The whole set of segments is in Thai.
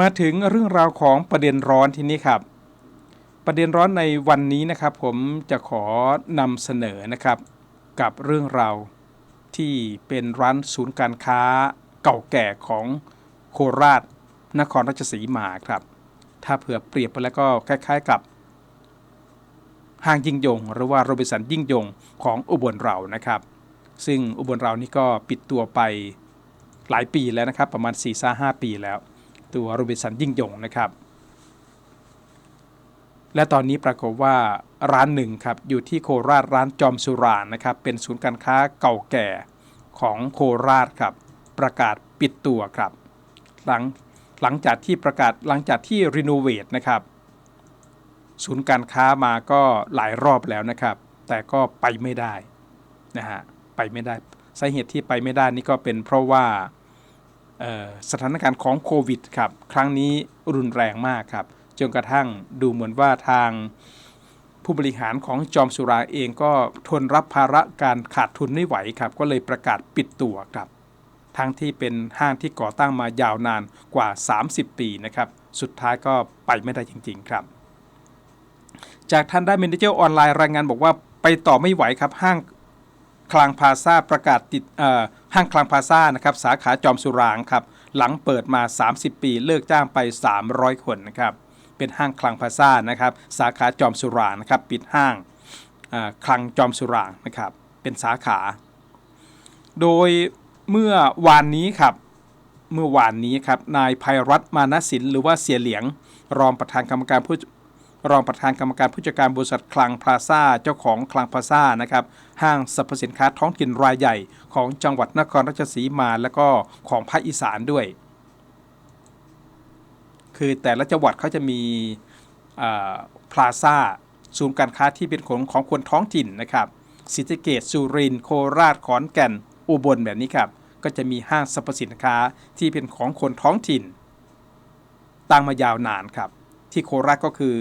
มาถึงเรื่องราวของประเด็นร้อนที่นี้ครับ ประเด็นร้อนในวันนี้นะครับ ผมจะขอนำเสนอนะครับ กับเรื่องราวที่เป็นร้านศูนย์การค้าเก่าแก่ของโคราช นครราชสีมาครับ ถ้าเผื่อเปรียบไปแล้วก็คล้าย ๆกับห้างยิ่งยง หรือว่าโรบินสันยิ่งยงของอุบลเรานะครับ ซึ่งอุบลเรานี่ก็ปิดตัวไปหลายปีแล้วนะครับ ประมาณ4ี่ห้าปีแล้ว ตัวโรบินสันยิ่งยงนะครับ และตอนนี้ปรากฏว่าร้านหนึ่งครับอยู่ที่โคราชร้านจอมสุรานนะครับ เป็นศูนย์การค้าเก่าแก่ของโคราชครับ ประกาศปิดตัวครับ หลังหลังจากที่ประกาศหลังจากที่รีโนเวทนะครับ ศูนย์การค้ามาก็หลายรอบแล้วนะครับ แต่ก็ไปไม่ได้นะฮะไปไม่ได้สาเหตุที่ไปไม่ได้นี่ก็เป็นเพราะว่า สถานการณ์ของโควิดครับครั้งนี้รุนแรงมากครับจนกระทั่งดูเหมือนว่าทางผู้บริหารของจอมสุราเองก็ทนรับภาระการขาดทุนไม่ไหวครับ ก็เลยประกาศปิดตัวครับ ทั้งที่เป็นห้างที่ก่อตั้งมายาวนานกว่า 30 ปีนะครับ สุดท้ายก็ไปไม่ได้จริง ๆ ครับ จากท่านได้เมนเจอร์ออนไลน์รายงานบอกว่าไปต่อไม่ไหวครับห้างคลังพาซาประกาศติด ห้างคลังพาซ่านะครับสาขาจอมสุรางครับหลังเปิดมา 30 ปีเลิกจ้างไป 300 คนนะครับเป็นห้างคลังพาซ่านะครับสาขาจอมสุรางนะครับปิดห้างคลังจอมสุรางนะครับเป็นสาขา โดยเมื่อวานนี้ครับเมื่อวานนี้ครับนายภัยรัตน์มานสินหรือว่าเสียเหลียง รองประธานกรรมการผู้ รองประธานกรรมการผู้จัดการบริษัทคลังพลาซ่าเจ้าของคลังพลาซ่านะครับห้างสรรพสินค้าท้องถิ่นรายใหญ่ของจังหวัดนครราชสีมาและก็ของภาคอีสานด้วย คือแต่ละจังหวัดเขาจะมีพลาซ่าศูนย์การค้าที่เป็นของของคนท้องถิ่นนะครับศรีสะเกดสุรินโคราชขอนแก่น อุบลแบบนี้ครับ ก็จะมีห้างสรรพสินค้าที่เป็นของคนท้องถิ่น ตั้งมายาวนานครับ ที่โคราชก็คือ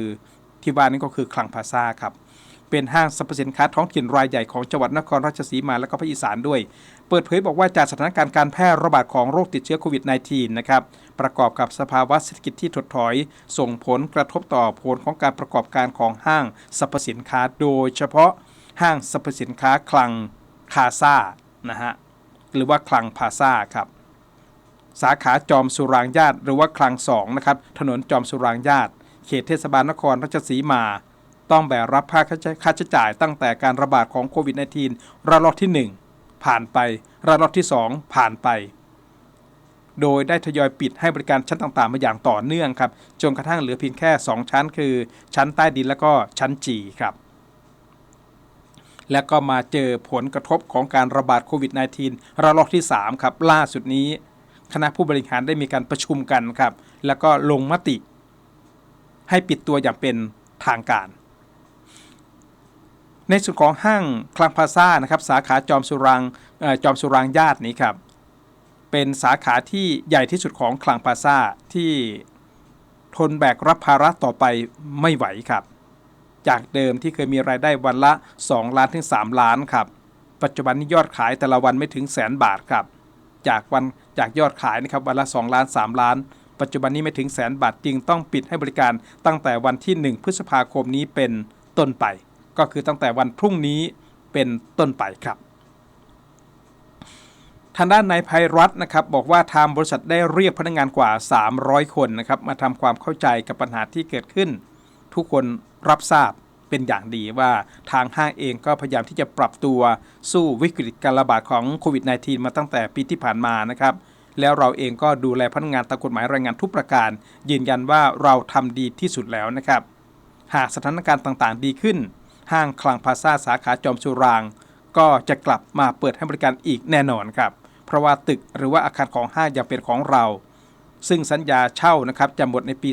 ที่ว่านี้ก็คือคลังพาซาครับเป็นห้างสรรพสินค้าท้องถิ่นรายใหญ่ของจังหวัดนครราชสีมาและก็ภาคอีสานด้วย เปิดเผยบอกว่าจากสถานการณ์การแพร่ระบาดของโรคติดเชื้อโควิด -19 นะครับ ประกอบกับสภาวะเศรษฐกิจที่ถดถอย ส่งผลกระทบต่อผลของการประกอบการของห้างสรรพสินค้า โดยเฉพาะห้างสรรพสินค้าคลังคาซานะฮะ หรือว่าคลังพาซาครับ สาขาจอมสุรางญาติ หรือว่าคลังสองนะครับ ถนนจอมสุรางญาติ เขตเทศบาลนครราชสีมา ต้องแบกรับค่าค่าใช้จ่ายตั้งแต่การระบาดของโควิด -19 ระลอกที่ 1 ผ่านไประลอกที่ 2 ผ่านไป โดยได้ทยอยปิดให้บริการชั้นต่างๆ มาอย่างต่อเนื่องครับจนกระทั่งเหลือเพียงแค่ 2 ชั้น คือ ชั้นใต้ดินและก็ชั้นจีครับและก็มาเจอผลกระทบของการระบาดโควิด -19 ระลอกที่ 3 ครับ ล่าสุดนี้ คณะผู้บริหารได้มีการประชุมกันครับ แล้วก็ลงมติ ให้ปิดตัวอย่างเป็นทางการ ในส่วนของห้างคลังพาซ่านะครับสาขาจอมสุรังจอมสุรางญาตินี้ครับเป็นสาขาที่ใหญ่ที่สุดของคลังพาซ่าที่ทนแบกรับภาระต่อไปไม่ไหวครับ จากเดิมที่เคยมีรายได้วันละ 2 ล้านถึง 3 ล้านครับ ปัจจุบันนี้ยอดขายแต่ละวันไม่ถึงแสนบาทครับ จากวันจากยอดขายนะครับวันละ 2 ล้าน 3 ล้าน ปัจจุบันนี้ไม่ถึงแสนบาทจึงต้องปิดให้บริการตั้งแต่วันที่ 1 พฤษภาคมนี้เป็นต้นไป ก็คือตั้งแต่วันพรุ่งนี้เป็นต้นไปครับทางด้านนายภัยรัตน์นะครับบอกว่าทางบริษัทได้เรียกพนักงงานกว่า 300 คนนะครับมาทำความเข้าใจกับปัญหาที่เกิดขึ้น ทุกคนรับทราบเป็นอย่างดีว่าทางห้างเองก็พยายามที่จะปรับตัวสู้วิกฤตการระบาดของโควิด -19 มาตั้งแต่ปีที่ผ่านมานะครับ แล้วเราเองก็ดูแลพนักงานตามกฎหมายรายงานทุกประการ ยืนยันว่าเราทำดีที่สุดแล้วนะครับ หากสถานการณ์ต่างๆ ดีขึ้น ห้างคลังพาซาสาขาจอมสุราง ก็จะกลับมาเปิดให้บริการอีกแน่นอนครับ เพราะว่าตึกหรือว่าอาคารของห้างยังเป็นของเรา ซึ่งสัญญาเช่านะครับจะหมดในปี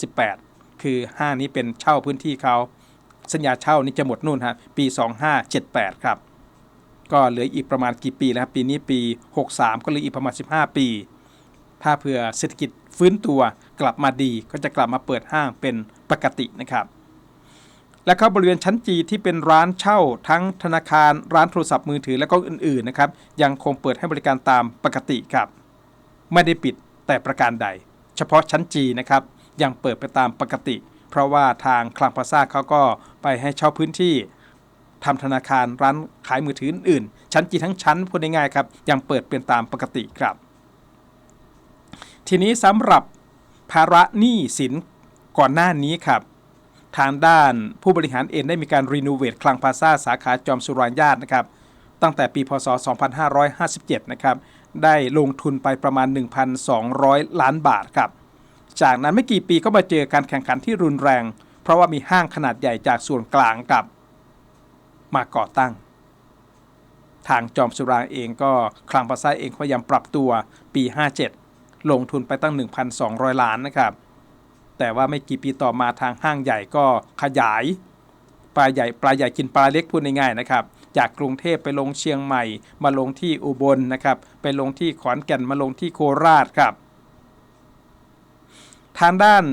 2578 คือห้างนี้เป็นเช่าพื้นที่เขาสัญญาเช่านี้จะหมดนู่นฮะปี 2578 ครับ ก็เหลืออีกประมาณกี่ปีแล้วครับปีนี้ปี 63 ก็เหลืออีกประมาณ 15 ปี ถ้าเผื่อเศรษฐกิจฟื้นตัวกลับมาดีก็จะกลับมาเปิดห้างเป็นปกตินะครับและเข้าบริเวณชั้นจีที่เป็นร้านเช่าทั้งธนาคารร้านโทรศัพท์มือถือและก็อื่นๆนะครับยังคงเปิดให้บริการตามปกติครับ ไม่ได้ปิดแต่ประการใด เฉพาะชั้นจีนะครับยังเปิดไปตามปกติ เพราะว่าทางคลังพาซ่าเขาก็ไปให้เช่าพื้นที่ ทำธนาคารร้านขายมือถืออื่นๆชั้นจีทั้งชั้นพูดง่ายๆครับยังเปิดเป็นตามปกติครับ ทีนี้สำหรับภาระหนี้สินก่อนหน้านี้ครับทางด้านผู้บริหารเองได้มีการรีโนเวทคลังพาซาสาขาจอมสุรานญาตินะครับ ตั้งแต่ปีพศ 2557 นะครับ ได้ลงทุนไปประมาณ 1,200 ล้านบาทครับ จากนั้นไม่กี่ปีก็มาเจอการแข่งขันที่รุนแรง เพราะว่ามีห้างขนาดใหญ่จากส่วนกลางกับ มาก่อตั้ง ทางจอมสุรางเองก็คลังพลาซ่าเองพยายามปรับตัวปี 57 ลงทุนไปตั้ง 1,200 ล้านนะครับ แต่ว่าไม่กี่ปีต่อมาทางห้างใหญ่ก็ขยายปลาใหญ่ปลาใหญ่กินปลาเล็กพูดง่ายๆนะครับ จากกรุงเทพไปลงเชียงใหม่ มาลงที่อุบลนะครับ ไปลงที่ขอนแก่นมาลงที่โคราชครับ ทางด้าน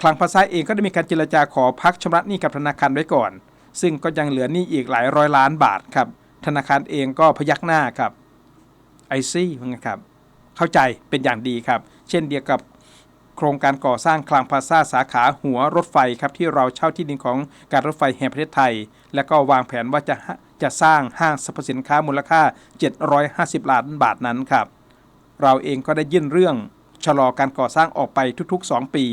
คลังภาษาเองก็ได้มีการเจรจาขอพักชำระหนี้กับธนาคารไว้ก่อน ซึ่งก็ยังเหลือนี้อีกหลายร้อยล้านบาทครับ ธนาคารเองก็พยักหน้าครับไอซี่นะครับเข้าใจเป็นอย่างดีครับ เช่นเดียวกับโครงการก่อสร้างคลังพาซ่าสาขาหัวรถไฟครับที่เราเช่าที่ดินของการรถไฟแห่งประเทศไทย และก็วางแผนว่าจะจะสร้างห้างสรรพสินค้ามูลค่า 750 ล้านบาทนั้นครับ เราเองก็ได้ยื่นเรื่องชะลอการก่อสร้างออกไปทุกๆ 2 ปี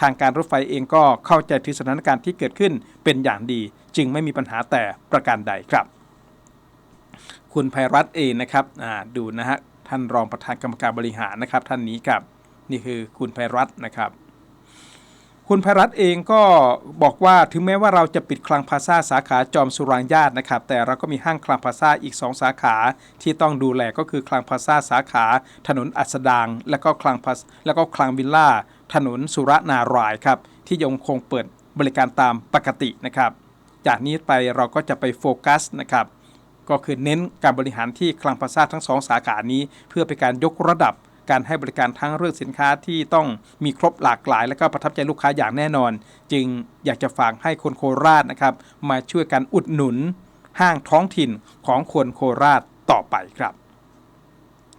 ทางการรถไฟเองก็เข้าใจถึงสถานการณ์ที่เกิดขึ้นเป็นอย่างดี จึงไม่มีปัญหาแต่ประการใดครับ คุณภัยรัตเองนะครับดูนะฮะท่านรองประธานกรรมการบริหารนะครับ ท่านนี้ครับ นี่คือคุณภัยรัตน์นะครับคุณภัยรัตเองก็บอกว่าถึงแม้ว่าเราจะปิดคลังพาซาสาขาจอมสุรางญาตินะครับ แต่เราก็มีห้างคลังพาซาอีก 2 สาขาที่ต้องดูแลก็คือคลังพาซาสาขา ถนนอัสดาง และก็คลังพาแล้วก็คลังวิลล่า ถนนสุรนารายครับที่ยังคงเปิดบริการตามปกตินะครับ จากนี้ไปเราก็จะไปโฟกัสนะครับก็คือเน้นการบริหารที่คลังพาซาทั้งสองสาขานี้ เพื่อเป็นการยกระดับการให้บริการทั้งเรื่องสินค้าที่ต้องมีครบหลากหลาย และก็ประทับใจลูกค้าอย่างแน่นอน จึงอยากจะฝากให้คนโคราชนะครับ มาช่วยกันอุดหนุน ห้างท้องถิ่นของคนโคราชต่อไปครับ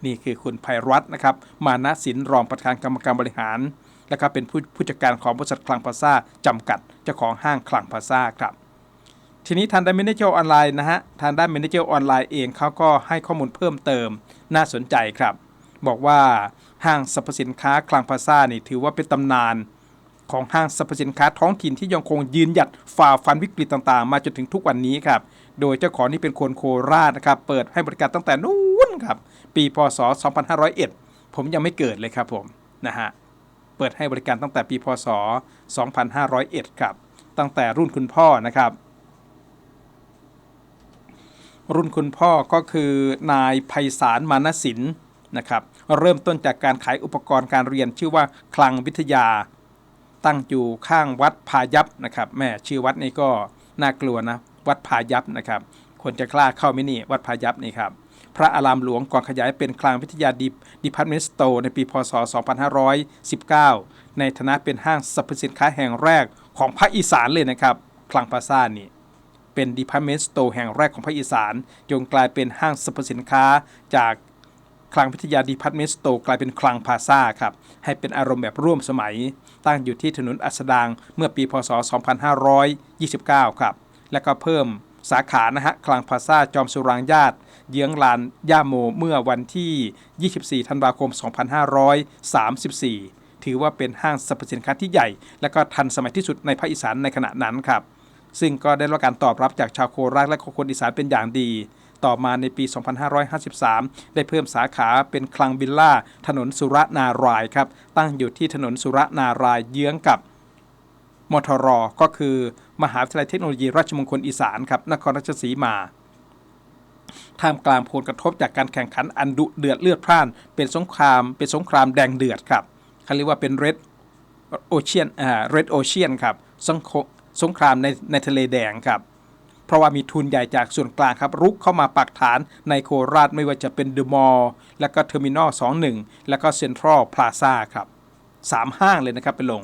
นี่คือคุณภัยรัตน์นะครับ มานะสินรองประธานกรรมการบริหาร และก็เป็นผู้ผู้จัดการของบริษัทคลังพาซาจำกัดเจ้าของห้างคลังพาซาครับทีนี้ทางด้านเมนเจอร์ออนไลน์นะฮะทางด้านเมนเจอร์ออนไลน์เองเขาก็ให้ข้อมูลเพิ่มเติมน่าสนใจครับ บอกว่าห้างสรรพสินค้าคลังพาซานี่ถือว่าเป็นตำนานของห้างสรรพสินค้าท้องถิ่นที่ยังคงยืนหยัดฝ่าฟันวิกฤตต่างๆ มาจนถึงทุกวันนี้ครับ โดยเจ้าของที่เป็นคนโคราชนะครับ เปิดให้บริการตั้งแต่นู้นครับ ปีพศ 2501 ผมยังไม่เกิดเลยครับผมนะฮะ เปิดให้บริการตั้งแต่ปีพศ 2501 ครับ ตั้งแต่รุ่นคุณพ่อนะครับ รุ่นคุณพ่อก็คือนายไพศาลมานสินนะครับ เริ่มต้นจากการขายอุปกรณ์การเรียนชื่อว่าคลังวิทยา ตั้งอยู่ข้างวัดพายัพนะครับแม่ชื่อวัดนี้ก็น่ากลัวนะวัดพายัพนะครับคนจะกล้าเข้าไหม่นี่วัดพายัพนี่ครับ พระอารามหลวงก่อนขยายเป็นคลังวิทยาดิดิพาร์ตเมนต์สโตร์ในปีพศ 2519 ในฐานะเป็นห้างสรรพสินค้าแห่งแรกของภาคอีสานเลยนะครับคลังพาซ่านี่เป็นดิพาร์ตเมนต์สโตร์แห่งแรกของภาคอีสานจนกลายเป็นห้างสรรพสินค้าจากคลังพิทยาดีพาร์ตเมนต์สโตร์กลายเป็นคลังพาซาครับให้เป็นอารมณ์แบบร่วมสมัย ตั้งอยู่ที่ถนนอัสดางเมื่อปีพศ 2529 ครับ แล้วก็เพิ่มสาขานะฮะคลังพาซาจอมสุรางญาติ เยื้องลานย่าโมเมื่อวันที่ 24 ธันวาคม 2534 ถือว่าเป็นห้างสรรพสินค้าที่ใหญ่ และก็ทันสมัยที่สุดในภาคอีสานในขณะนั้นครับ ซึ่งก็ได้รับการตอบรับจากชาวโคราชและคนอีสานเป็นอย่างดี ต่อมาในปี 2553 ได้เพิ่มสาขาเป็นคลังบิลล่า ถนนสุรนารายครับ ตั้งอยู่ที่ถนนสุรนารายเยื้องกับมทรก็คือ มหาวิทยาลัยเทคโนโลยีราชมงคลอีสานครับ นครราชสีมา ท่ามกลางผลกระทบจากการแข่งขันอันดุเดือดเลือดพล่าน เป็นสงคราม เป็นสงครามแดงเดือดครับเขาเรียกว่าเป็น Red Ocean อ่า Red Ocean ครับสงสงครามในในทะเลแดงครับ เพราะว่ามีทุนใหญ่จากส่วนกลางครับ รุกเข้ามาปักฐานในโคราชไม่ว่าจะเป็นเดอะมอลล์และก็เทอร์มินอล21 แล้วก็เซ็นทรัลพลาซ่าครับสามห้างเลยนะครับไปลง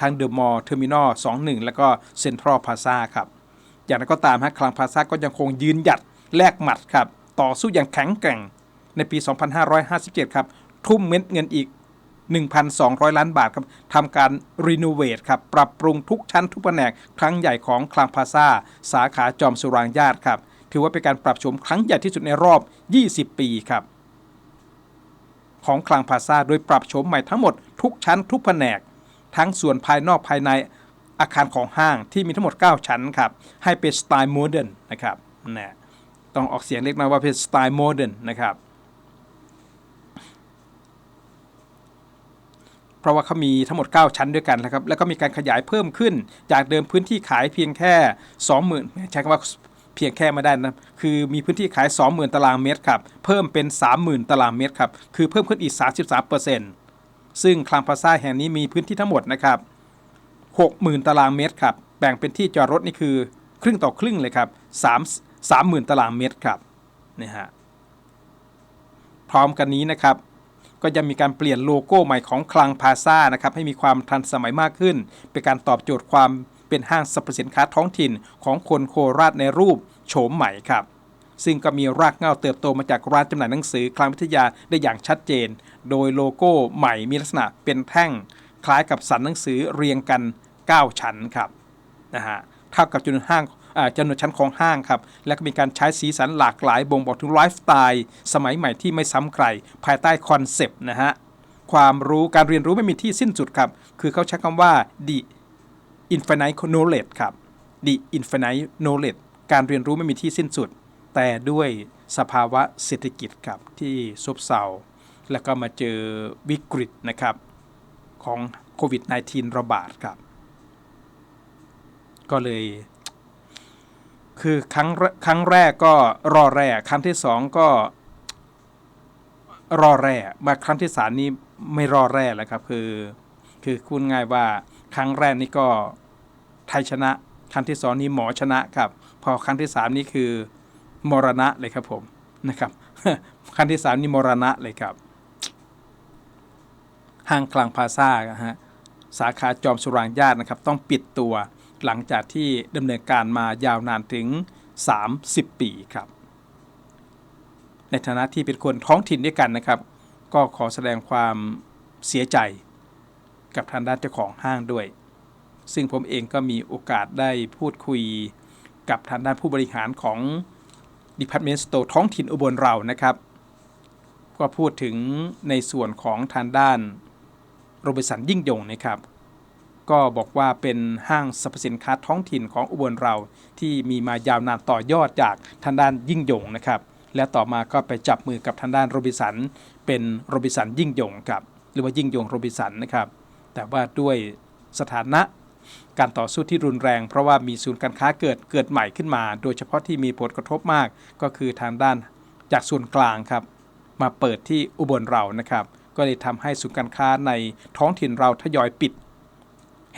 ทั้งเดอะมอลล์เทอร์มินอล21 แล้วก็เซ็นทรัลพลาซ่าครับ อย่างไรก็ตามฮะคลังพลาซ่าก็ยังคงยืนหยัด แลกหมัดครับต่อสู้อย่างแข็งแกร่งในปี 2557 ครับ ทุ่มเม็ดเงินอีก 1,200 ล้านบาทครับทำการรีโนเวทครับ ปรับปรุงทุกชั้นทุกแผนกครั้งใหญ่ของคลังพาซาสาขาจอมสุรางญาติครับ ถือว่าเป็นการปรับโฉมครั้งใหญ่ที่สุดในรอบ 20 ปีครับ ของคลังพาซาโดยปรับโฉมใหม่ทั้งหมดทุกชั้นทุกแผนก ทั้งส่วนภายนอกภายในอาคารของห้างที่มีทั้งหมด 9 ชั้นครับ ให้เป็นสไตล์โมเดิร์นนะครับนะ ต้องออกเสียงเล็กน้อยว่าเป็นสไตล์โมเดิร์นนะครับ เพราะว่าเขามีทั้งหมด 9 ชั้นด้วยกันนะครับ แล้วก็มีการขยายเพิ่มขึ้น จากเดิมพื้นที่ขายเพียงแค่ 20,000 ใช้คำว่าเพียงแค่ไม่ได้นะ คือมีพื้นที่ขาย 20,000 ตารางเมตรครับ เพิ่มเป็น 30,000 ตารางเมตรครับ คือเพิ่มขึ้นอีก 33%ซึ่งคลังพาซ่าแห่งนี้มีพื้นที่ทั้งหมดนะครับ60,000 ตารางเมตรครับ แบ่งเป็นที่จอดรถนี่คือครึ่งต่อครึ่งเลยครับ3 30,000 ตารางเมตรครับนี่ฮะพร้อมกันนี้นะครับ ก็จะมีการเปลี่ยนโลโก้ใหม่ของคลังพาซานะครับให้มีความทันสมัยมากขึ้น เป็นการตอบโจทย์ความเป็นห้างสรรพสินค้าท้องถิ่นของคนโคราชในรูปโฉมใหม่ครับ ซึ่งก็มีรากเหง้าเติบโตมาจากร้านจำหน่ายหนังสือคลังวิทยาได้อย่างชัดเจน โดยโลโก้ใหม่มีลักษณะเป็นแท่ง คล้ายกับสันหนังสือเรียงกัน 9 ชั้นครับนะฮะเท่ากับจำนวนห้าง จำนวนชั้นของห้างครับ และก็มีการใช้สีสันหลากหลายบ่งบอกถึงไลฟ์สไตล์สมัยใหม่ที่ไม่ซ้ำใคร ภายใต้คอนเซปต์นะฮะ ความรู้การเรียนรู้ไม่มีที่สิ้นสุดครับ คือเขาใช้คำว่า the infinite knowledge ครับ the infinite knowledge การเรียนรู้ไม่มีที่สิ้นสุด แต่ด้วยสภาวะเศรษฐกิจครับที่ซบเซาแล้วก็มาเจอวิกฤตนะครับของโควิด -19 ระบาดครับ ก็เลย คือครั้งครั้งแรกก็รอแร่ครั้งที่สองก็ รอแร่มาครั้งที่สามนี้ไม่รอแร่แล้วครับ คือ คือคุณง่ายว่าครั้งแรกนี่ก็ไทยชนะ ครั้งที่สองนี่หมอชนะครับ พอครั้งที่สามนี่คือมรณะเลยครับผมนะครับครั้งที่สามนี่มรณะเลยครับห้างกลางพาซ่าฮะสาขาจอมสุรางญาตินะครับ ต้องปิดตัว หลังจากที่ดำเนินการมายาวนานถึง 30 ปีครับ ในฐานะที่เป็นคนท้องถิ่นด้วยกันนะครับ ก็ขอแสดงความเสียใจกับทางด้านเจ้าของห้างด้วย ซึ่งผมเองก็มีโอกาสได้พูดคุยกับทางด้านผู้บริหารของ Department Store ท้องถิ่นอุบลเรานะครับ ก็พูดถึงในส่วนของทางด้านโรบิสันยิ่งยงนะครับ ก็บอกว่าเป็นห้างสรรพสินค้าท้องถิ่นของอุบลเรา ที่มีมายาวนานต่อยอดจากทางด้านยิ่งยงนะครับ และต่อมาก็ไปจับมือกับทางด้านโรบิสัน เป็นโรบิสันยิ่งยงครับหรือว่ายิ่งยงโรบิสันนะครับ แต่ว่าด้วยสถานะการต่อสู้ที่รุนแรง เพราะว่ามีศูนย์การค้าเกิดเกิดใหม่ขึ้นมา โดยเฉพาะที่มีผลกระทบมาก ก็คือทางด้านจากส่วนกลางครับ มาเปิดที่อุบลเรานะครับ ก็เลยทำให้ศูนย์การค้าในท้องถิ่นเราทยอยปิด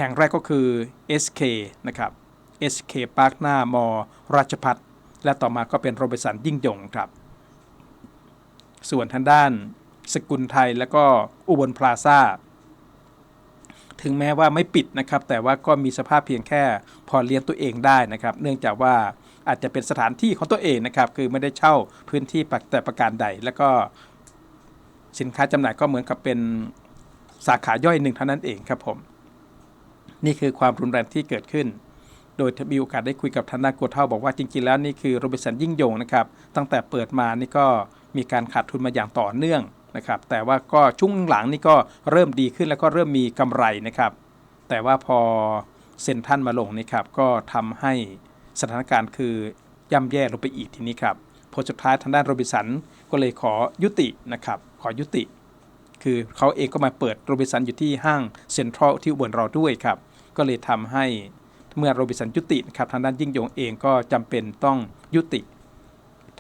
แห่งแรกก็คือ SK นะครับ SK Park หน้ามอราชพัฒและต่อมาก็เป็นโรบินสันยิ่งยงครับ ส่วนทางด้านสกุลไทยและก็อุบลพลาซ่าถึงแม้ว่าไม่ปิดนะครับ แต่ว่าก็มีสภาพเพียงแค่พอเลี้ยงตัวเองได้นะครับ เนื่องจากว่าอาจจะเป็นสถานที่ของตัวเองนะครับ คือไม่ได้เช่าพื้นที่แต่ประการใด แล้วก็สินค้าจำหน่ายก็เหมือนกับเป็นสาขาย่อยหนึ่งเท่านั้นเองครับผม นี่คือความรุนแรงที่เกิดขึ้น โดยมีโอกาสได้คุยกับทางด้านกัวเท่าบอกว่าจริงๆแล้วนี่คือโรบินสันยิ่งยงนะครับ ตั้งแต่เปิดมานี่ก็มีการขาดทุนมาอย่างต่อเนื่องนะครับ แต่ว่าก็ช่วงหลังนี่ก็เริ่มดีขึ้นแล้วก็เริ่มมีกำไรนะครับ แต่ว่าพอเซ็นทรันมาลงนี่ครับก็ทำให้สถานการณ์คือย่ำแย่ลงไปอีกทีนี้ครับผลสุดท้ายทางด้านโรบินสันก็เลยขอยุตินะครับ ขอยุติ คือเขาเองก็มาเปิดโรบินสันอยู่ที่ห้างเซ็นทรัลที่อุบลเราด้วยครับ ก็เลยทำให้เมื่อโรบิสันยุตินะครับทางด้านยิ่งยงเองก็จำเป็นต้องยุติ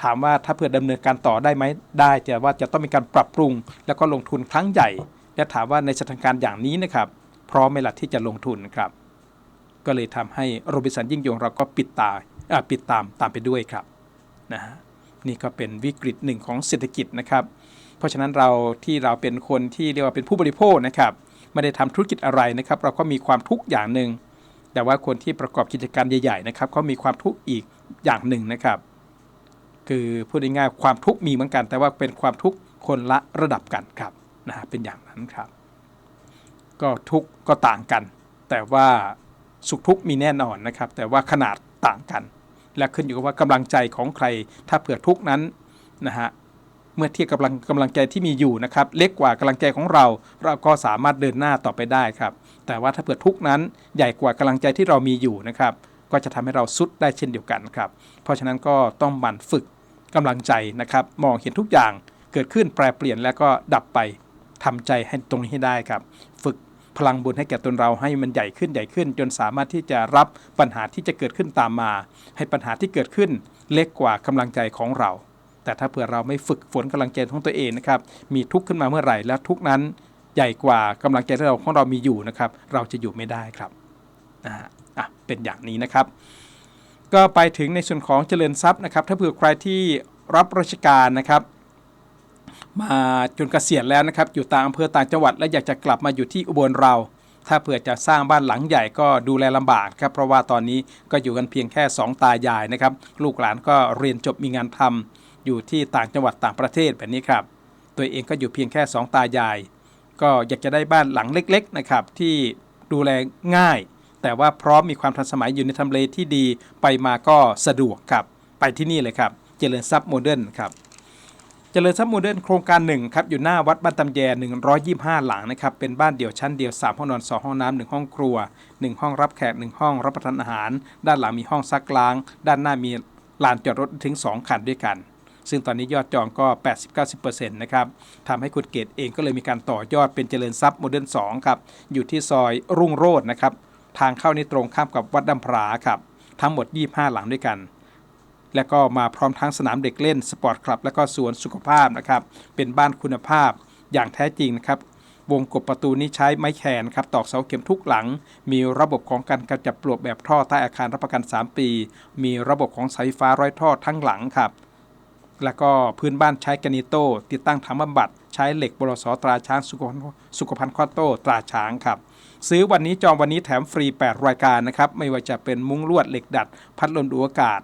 ถามว่าถ้าเพื่อดำเนินการต่อได้ไหมได้แต่ว่าจะต้องมีการปรับปรุง แล้วก็ลงทุนครั้งใหญ่ และถามว่าในสถานการณ์อย่างนี้นะครับ พร้อมไหมล่ะที่จะลงทุนครับ ก็เลยทำให้โรบิสันยิ่งยงเราก็ปิดตายอ่าปิดตามตามไปด้วยครับนะฮะนี่ก็เป็นวิกฤตหนึ่งของเศรษฐกิจนะครับ เพราะฉะนั้นเราที่เราเป็นคนที่เรียกว่าเป็นผู้บริโภคนะครับ ไม่ได้ทำธุรกิจอะไรนะครับ เราก็มีความทุกข์อย่างหนึ่ง แต่ว่าคนที่ประกอบกิจการใหญ่ๆนะครับเขามีความทุกข์อีกอย่างหนึ่งนะครับ คือพูดง่ายๆความทุกข์มีเหมือนกัน แต่ว่าเป็นความทุกข์คนละระดับกันครับนะฮะเป็นอย่างนั้นครับ ก็ทุกข์ก็ต่างกัน แต่ว่าสุขทุกข์มีแน่นอนนะครับ แต่ว่าขนาดต่างกัน และขึ้นอยู่กับว่ากำลังใจของใคร ถ้าเผื่อทุกข์นั้นนะฮะ มื่อเทียบกับกำลังกำลังใจที่มีอยู่นะครับเล็กกว่ากำลังใจของเรา เราก็สามารถเดินหน้าต่อไปได้ครับ แต่ว่าถ้าเผื่อทุกนั้นใหญ่กว่ากำลังใจที่เรามีอยู่นะครับก็จะทำให้เราสุดได้เช่นเดียวกันครับ เพราะฉะนั้นก็ต้องหมั่นฝึกกำลังใจนะครับ มองเห็นทุกอย่างเกิดขึ้นแปรเปลี่ยนแล้วก็ดับไปทำใจให้ตรงนี้ให้ได้ครับ ฝึกพลังบุญให้แก่ตนเราให้มันใหญ่ขึ้นใหญ่ขึ้น จนสามารถที่จะรับปัญหาที่จะเกิดขึ้นตามมา ให้ปัญหาที่เกิดขึ้นเล็กกว่ากำลังใจของเรา แต่ถ้าเผื่อเราไม่ฝึกฝนกำลังใจของตัวเองนะครับ มีทุกข์ขึ้นมาเมื่อไหร่ แล้วทุกข์นั้นใหญ่กว่ากำลังใจที่เราของเรามีอยู่นะครับ เราจะอยู่ไม่ได้ครับนะฮะอะเป็นอย่างนี้นะครับ ก็ไปถึงในส่วนของเจริญทรัพย์นะครับ ถ้าเผื่อใครที่รับราชการนะครับมาจนเกษียณแล้วนะครับ อยู่ต่างอำเภอต่างจังหวัด และอยากจะกลับมาอยู่ที่อุบลเรา ถ้าเผื่อจะสร้างบ้านหลังใหญ่ก็ดูแลลำบากครับ เพราะว่าตอนนี้ก็อยู่กันเพียงแค่ 2 ตายายนะครับ ลูกหลานก็เรียนจบมีงานทำ อยู่ที่ต่างจังหวัดต่างประเทศแบบนี้ครับ ตัวเองก็อยู่เพียงแค่ 2 ตายาย ก็อยากจะได้บ้านหลังเล็กๆนะครับที่ดูแลง่าย แต่ว่าพร้อมมีความทันสมัยอยู่ในทำเลที่ดีไปมาก็สะดวกครับ ไปที่นี่เลยครับเจริญทรัพย์โมเดิร์นครับเจริญทรัพย์โมเดิร์นโครงการ1ครับอยู่หน้าวัดบ้านตำแย 125 หลังนะครับเป็นบ้านเดี่ยวชั้นเดียว 3 ห้องนอน 2 ห้องน้ำ1ห้องครัว 1 ห้องรับแขก 1 ห้องรับประทานอาหาร ด้านหลังมีห้องซักล้าง ด้านหน้ามีลานจอดรถถึง 2 คันด้วยกัน ซึ่งตอนนี้ยอดจองก็ 80-90%นะครับทำให้คุณเกตเองก็เลยมีการต่อยอดเป็นเจริญทรัพย์โมเดิร์น2ครับอยู่ที่ซอยรุ่งโรจน์นะครับทางเข้านี่ตรงข้ามกับวัดดำพร้าครับทั้งหมด 25 หลังด้วยกัน และก็มาพร้อมทั้งสนามเด็กเล่นสปอร์ตคลับ และก็สวนสุขภาพนะครับเป็นบ้านคุณภาพอย่างแท้จริงนะครับวงกบประตูนี้ใช้ไม้แขนครับตอกเสาเข็มทุกหลัง มีระบบของการกำจัดปลวกแบบท่อใต้อาคารรับประกัน 3 ปี มีระบบของสายไฟฟ้าร้อยท่อทั้งหลังครับ แล้วก็พื้นบ้านใช้แกนิโต ติดตั้งถังบำบัด ใช้เหล็กบลสตราช้างสุขภัณฑ์สุขภัณฑ์คอโต้ตราช้างครับ ซื้อวันนี้จองวันนี้แถมฟรี 8 รายการนะครับ ไม่ว่าจะเป็นมุ้งลวดเหล็กดัด พัดลมดูอากาศ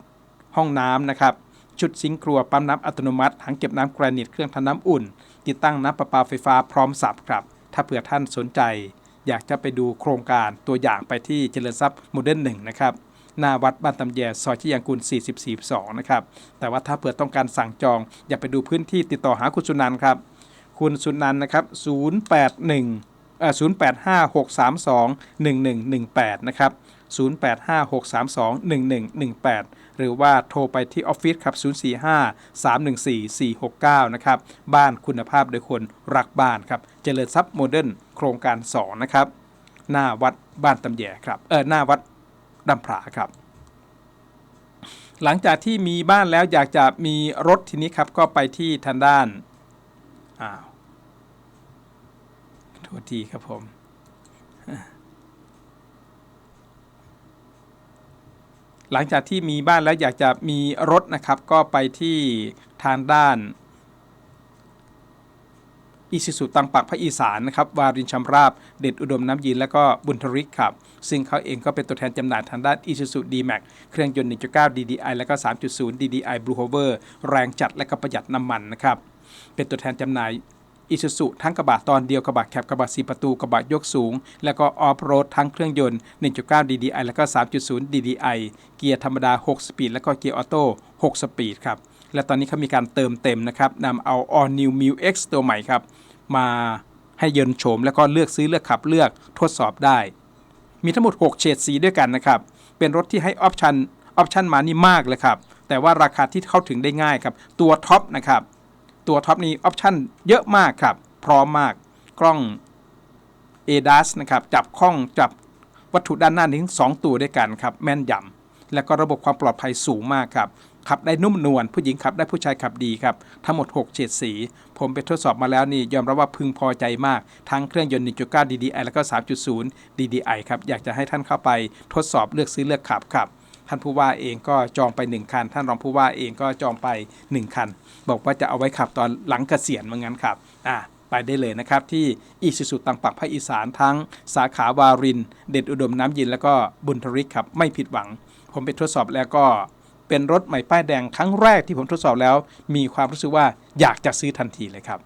ห้องน้ำนะครับชุดซิงค์ครัวปั๊มน้ำอัตโนมัติถังเก็บน้ำแกรนิตเครื่องทำน้ำอุ่น ติดตั้งน้ำประปาไฟฟ้าพร้อมสับครับ ถ้าเผื่อท่านสนใจ อยากจะไปดูโครงการตัวอย่างไปที่เจริญทรัพย์โมเดิร์นหนึ่งนะครับ หน้าวัดบ้านตำแยซอยที่ยังกุล44นะครับแต่ว่าถ้าเผื่อต้องการสั่งจอง อย่าไปดูพื้นที่ติดต่อหาคุณสุนันท์ครับคุณสุนันท์นะครับ081เอ่อ0856321118นะครับ0856321118 หรือว่าโทรไปที่ออฟฟิศครับ 045-314-469 นะครับ บ้านคุณภาพโดยคนรักบ้านครับ เจริญทรัพย์โมเดิร์นโครงการ 2 นะครับ หน้าวัดบ้านตำแยครับ เออหน้าวัด ดำผาครับ หลังจากที่มีบ้านแล้วอยากจะมีรถทีนี้ครับก็ไปที่ทางด้านอ้าวโทษทีครับผมหลังจากที่มีบ้านแล้วอยากจะมีรถนะครับ ก็ไปที่ทางด้าน อิซิสุตังปักภาคอีสานนะครับวารินชำราบเด็ดอุดมน้ำยินแล้วก็บุญทริกครับ ซึ่งเขาเองก็เป็นตัวแทนจำหน่ายทางด้าน Isuzu D-Max เครื่องยนต์ 1.9 DDI แล้วก็ 3.0 DDI Blue Hover แรงจัดและก็ประหยัดน้ำมันนะครับเป็นตัวแทนจำหน่ายอิซูซุทั้งกระบะตอนเดียวกระบะแคบกระบะ 4 ประตูกระบะยกสูง แล้วก็ออฟโรดทั้งเครื่องยนต์ 1.9 DDI แล้วก็ 3.0 DDI เกียร์ธรรมดา 6 สปีด แล้วก็เกียร์ออโต้ 6 สปีดครับ และตอนนี้เขามีการเติมเต็มนะครับนำเอา All New m i X ตัวใหม่ครับ มาให้เยินโฉม แล้วก็เลือกซื้อเลือกขับเลือกทดสอบได้ มีทั้งหมด 6 เฉดสีด้วยกันนะครับ เป็นรถที่ให้ออปชันออปชันมานี่มากเลยครับ แต่ว่าราคาที่เข้าถึงได้ง่ายครับ ตัวท็อปนะครับ ตัวท็อปนี้ออปชันเยอะมากครับ พร้อมมาก กล้อง ADAS นะครับ จับข้องจับวัตถุด้านหน้าถึง 2 ตัวด้วยกันครับ แม่นยำ และก็ระบบความปลอดภัยสูงมากครับ ขับได้นุ่มนวลผู้หญิงขับได้ผู้ชายขับดีครับ ทั้งหมด 6 เฉดสี ผมไปทดสอบมาแล้วนี่ยอมรับว่าพึงพอใจมาก ทั้งเครื่องยนต์ 1.9 DDI แล้วก็ 3.0 DDI ครับ อยากจะให้ท่านเข้าไปทดสอบเลือกซื้อเลือกขับครับท่านผู้ว่าเองก็จองไป 1 คัน ท่านรองผู้ว่าเองก็จองไป 1 คัน บอกว่าจะเอาไว้ขับตอนหลังเกษียณเหมือนกันครับอ่าไปได้เลยนะครับ ที่อีสุสุตังปักภาคอีสานทั้งสาขาวาริน เด็ดอุดมน้ำยินแล้วก็บุญทริกครับ ไม่ผิดหวัง ผมไปทดสอบแล้วก็ เป็นรถใหม่ป้ายแดงครั้งแรกที่ผมทดสอบแล้ว มีความรู้สึกว่าอยากจะซื้อทันทีเลยครับ